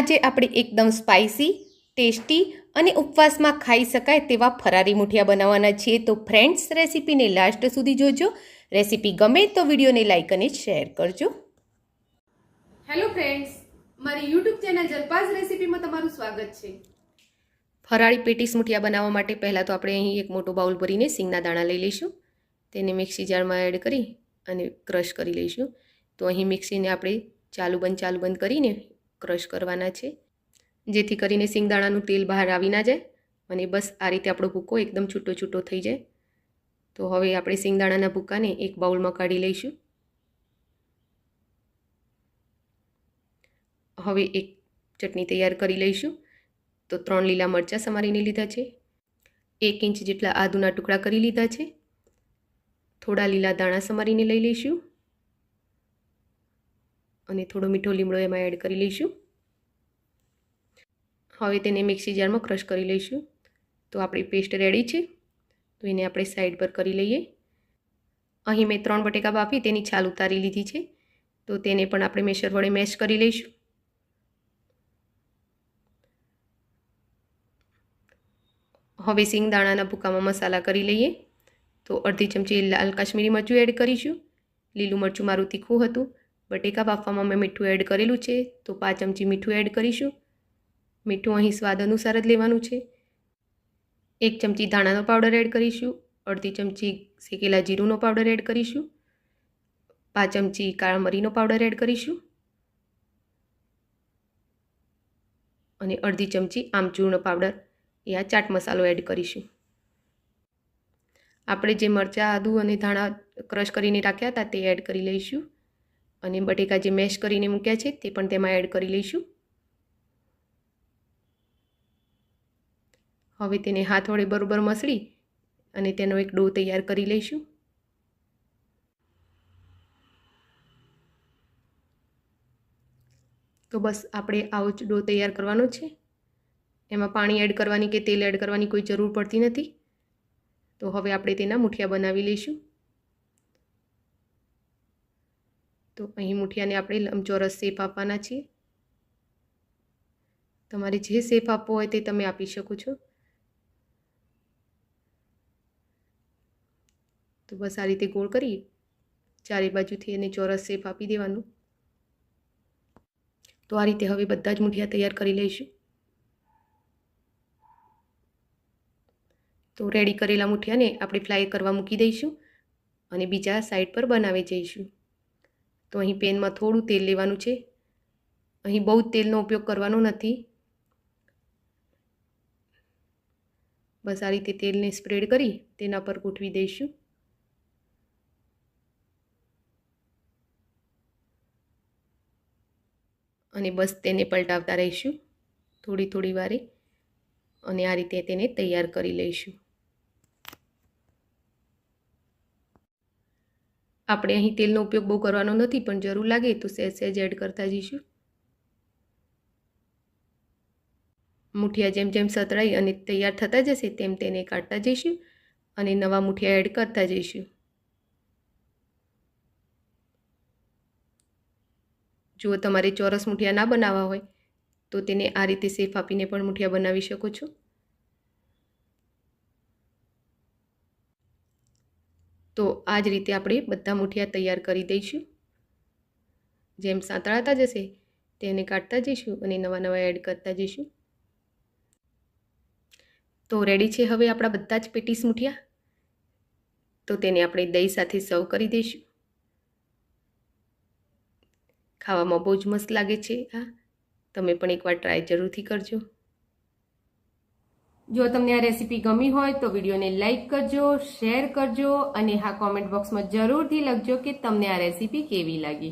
આજે આપણે એકદમ સ્પાઇસી ટેસ્ટી અને ઉપવાસમાં ખાઈ શકાય તેવા ફરારી મુઠિયા બનાવવાના છીએ. તો ફ્રેન્ડ્સ રેસીપીને લાસ્ટ સુધી જોજો. રેસીપી ગમે તો વિડીયોને લાઇક અને શેર કરજો. હેલો ફ્રેન્ડ્સ મારી યુટ્યુબ ચેનલ જલપાસ રેસીપીમાં તમારું સ્વાગત છે. ફરાળી પેટીસ મુઠિયા બનાવવા માટે પહેલાં તો આપણે અહીં એક મોટો બાઉલ ભરીને સિંગના દાણા લઈ લઈશું. તેને મિક્સી જારમાં એડ કરી અને ક્રશ કરી લઈશું. તો અહીં મિક્સીને આપણે ચાલુ બંધ ચાલુ બંધ કરીને ક્રશ કરવાના છે. જેથી કરીને સિંગદાણાનું તેલ બહાર આવી ના જાય અને બસ આ રીતે આપણો ભૂકો એકદમ છૂટો છૂટો થઈ જાય. તો હવે આપણે સિંગદાણાના ભૂકાને એક બાઉલમાં કાઢી લઈશું. હવે એક ચટણી તૈયાર કરી લઈશું. તો ત્રણ લીલા મરચાં સમારીને લીધા છે. એક ઇંચ જેટલા આદુના ટુકડા કરી લીધા છે. થોડા લીલા દાણા સમારીને લઈ લઈશું. અને થોડો મીઠો લીમડો એમાં એડ કરી લઈશું. હવે તેને મિક્સી જારમાં ક્રશ કરી લઈશું. તો આપણી પેસ્ટ રેડી છે. તો એને આપણે સાઈડ પર કરી લઈએ. અહીં મેં ત્રણ બટેકા બાફી, તેની છાલ ઉતારી લીધી છે. તો તેને પણ આપણે મેશર વડે મેશ કરી લઈશું. હવે સિંગદાણાના ભૂકામાં મસાલા કરી લઈએ. તો અડધી ચમચી લાલ કાશ્મીરી મરચું એડ કરીશું. લીલું મરચું મારું તીખું હતું. બટેકા બાફવામાં મેં મીઠું એડ કરેલું છે, તો પાંચ ચમચી મીઠું એડ કરીશું. મીઠું અહીં સ્વાદ અનુસાર જ લેવાનું છે. એક ચમચી ધાણાનો પાવડર એડ કરીશું, અડધી ચમચી શેકેલા જીરુંનો પાવડર એડ કરીશું, પાંચ ચમચી કાળા મરીનો પાવડર એડ કરીશું અને અડધી ચમચી આમચૂરનો પાવડર, એ આ ચાટ મસાલો એડ કરીશું. આપણે જે મરચાં, આદું અને ધાણા ક્રશ કરીને રાખ્યા હતા તે એડ કરી લઈશું. અને બટેકા જે મેશ કરીને મૂક્યા છે તે પણ તેમાં એડ કરી લઈશું. હવે તેને હાથ વડે બરોબર મસળી અને તેનો એક ડો તૈયાર કરી લઈશું. તો બસ આપણે આવો જ ડો તૈયાર કરવાનો છે. એમાં પાણી એડ કરવાની કે તેલ એડ કરવાની કોઈ જરૂર પડતી નથી. તો હવે આપણે તેના મુઠિયા બનાવી લઈશું. તો અહીં મુઠિયાને આપણે લંબચોરસ શેપ આપવાના છીએ. તમારે જે શેપ આપવો હોય તે તમે આપી શકો છો. તો બસ આ રીતે ગોળ કરી ચારે બાજુથી એને ચોરસ શેપ આપી દેવાનું. તો આ રીતે હવે બધા જ મુઠિયા તૈયાર કરી લઈશું. તો રેડી કરેલા મુઠિયાને આપણે ફ્લાય કરવા મૂકી દઈશું અને બીજા સાઈડ પર બનાવી જઈશું. તો અહીં પેનમાં થોડું તેલ લેવાનું છે. અહીં બહુ તેલનો ઉપયોગ કરવાનો નથી. બસ આ રીતે તેલને સ્પ્રેડ કરી તેના પર ગોઠવી દઈશું. અને બસ તેને પલટાવતા રહીશું થોડી થોડી વારે. અને આ રીતે તેને તૈયાર કરી લઈશું. આપણે અહીં તેલનો ઉપયોગ બહુ કરવાનો નથી, પણ જરૂર લાગે તો સહેજ સહેજ એડ કરતા જઈશું. મુઠિયા જેમ જેમ સતળાઈ અને તૈયાર થતા જશે, તેમ તેને કાઢતા જઈશું અને નવા મુઠિયા એડ કરતા જઈશું. જો તમારે ચોરસ મુઠિયા ના બનાવવા હોય, તો તેને આ રીતે સેફ આપીને પણ મુઠિયા બનાવી શકો છો. તો આ જ રીતે આપણે બધા મુઠિયા તૈયાર કરી દઈશું. જેમ સાંતળાતા જશે તેને કાઢતા જઈશું અને નવા નવા એડ કરતા જઈશું. તો રેડી છે હવે આપણા બધા જ પેટીસ મુઠિયા? તો તેને આપણે દહીં સાથે સર્વ કરી દઈશું. ખાવામાં બહુ જ મસ્ત લાગે છે આ તમે પણ એકવાર ટ્રાય જરૂરથી કરજો. જો તમને આ રેસીપી ગમી હોય તો વિડીયોને લાઇક કરજો, શેર કરજો અને હા કોમેન્ટ બોક્સમાં જરૂરથી લખજો કે તમને આ રેસીપી કેવી લાગી.